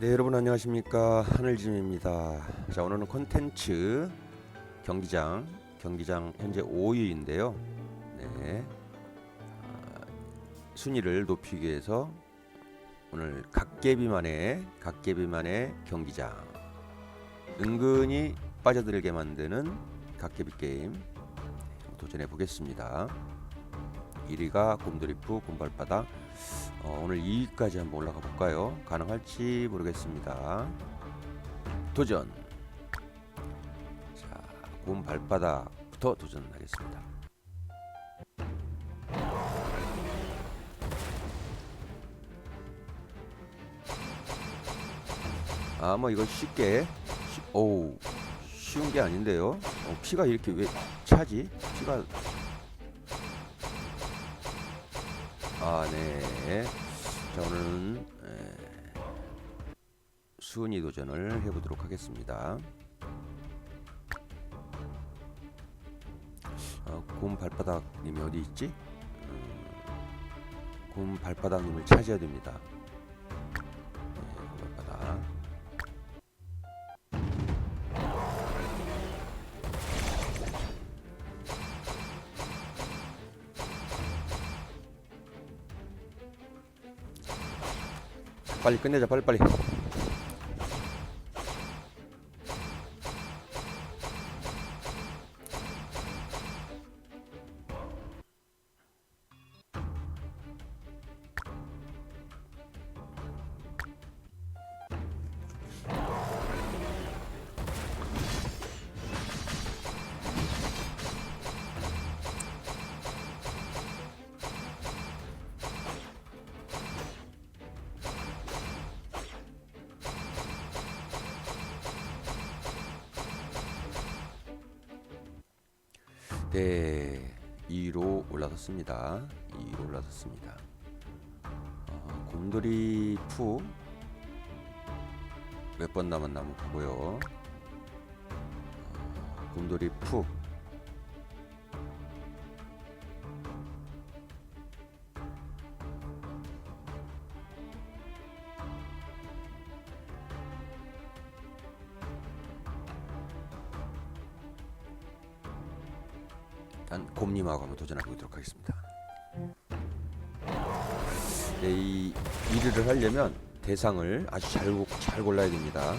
네 여러분 안녕하십니까 하늘짐입니다. 자 오늘은 콘텐츠 경기장 경기장 현재 5위인데요. 네 아, 순위를 높이기 위해서 오늘 각개비만의 각개비만의 경기장 은근히 빠져들게 만드는 각개비 게임 도전해 보겠습니다. 1위가 곰돌이프 곰발바닥 어, 오늘 2위까지 한번 올라가 볼까요? 가능할지 모르겠습니다. 도전. 자, 곰 발바닥부터 도전하겠습니다. 아, 뭐 이거 쉽게, 쉬, 오우, 쉬운 게 아닌데요. 어, 피가 이렇게 왜 차지? 피가 아, 네. 자, 오늘은 에, 수은이 도전을 해보도록 하겠습니다. 어, 곰 발바닥님이 어디 있지? 음, 곰 발바닥님을 찾아야 됩니다. 빨리 끝내자, 빨리 빨리. 네, 2위로 올라섰습니다. 2위로 올라섰습니다. 어, 곰돌이 푸 몇 번 남았나 한번 보고요. 어, 곰돌이 푸 일단 곰님하고 한번 도전해 보도록 하겠습니다. 네, 이 1위를 하려면 대상을 아주 잘, 고- 잘 골라야 됩니다.